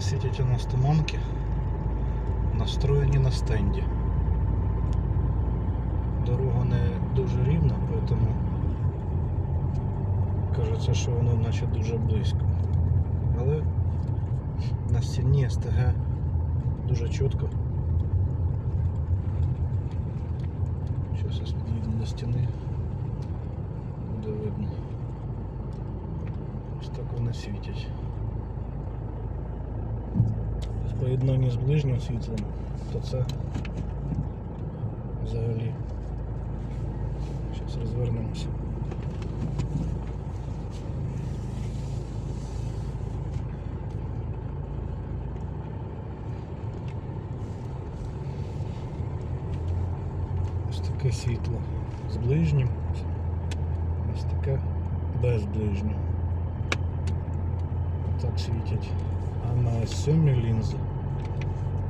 Світять у нас туманки, настроєні на стенді. Дорога не дуже рівна, тому кажеться, що воно наче дуже близько. Але на стіні СТГ дуже чітко. Зараз я під'їду до стіни. Буде видно. Ось так вони світять. Поєднанні з ближнім світлом, то це взагалі. Зараз розвернемося. Ось таке світло з ближнім, ось таке без ближнього. Так світять. А на сьомій лінзі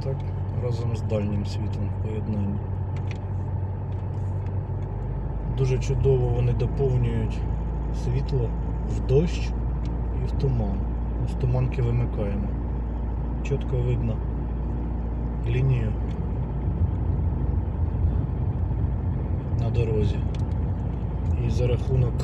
так разом з дальнім світлом в поєднанні. Дуже чудово вони доповнюють світло в дощ і в туман. Ось туманки вимикаємо. Чітко видно лінію на дорозі. І за рахунок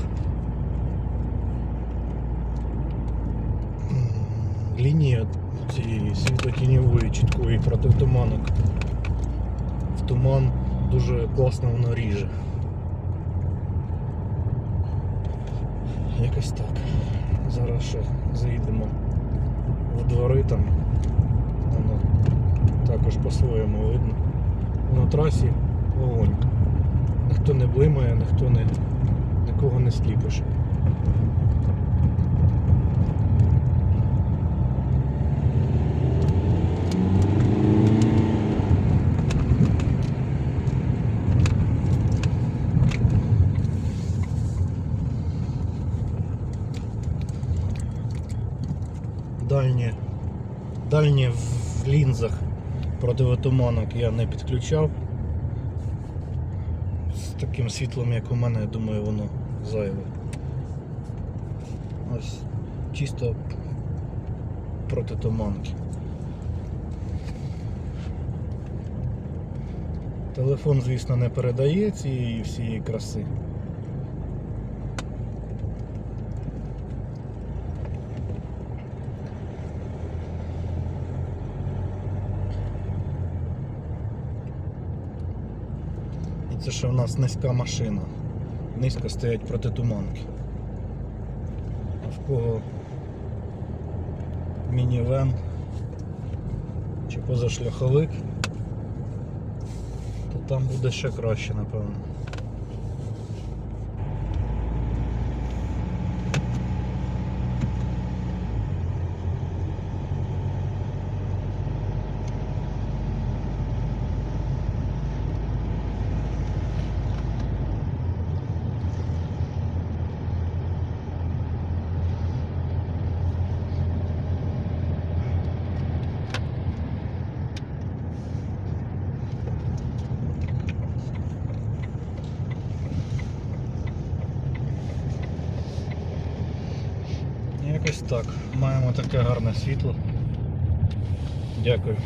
лінії цієї світлотіньової чіткої протитуманок в туман дуже класно воно ріже. Якось так. Зараз ще заїдемо в двори там. Воно також по-своєму видно. На трасі вогонь. Ніхто не блимає, ніхто не нікого не сліпиш. Дальнє, дальнє в лінзах противотуманок я не підключав. З таким світлом, як у мене, я думаю, воно зайве. Ось чисто протитуманки. Телефон, звісно, не передає цієї всієї краси. Це що в нас низька машина. Низько стоять протитуманки. А в кого мінівен чи позашляховик, то там буде ще краще, напевно. Якось так. Маємо таке гарне світло. Дякую.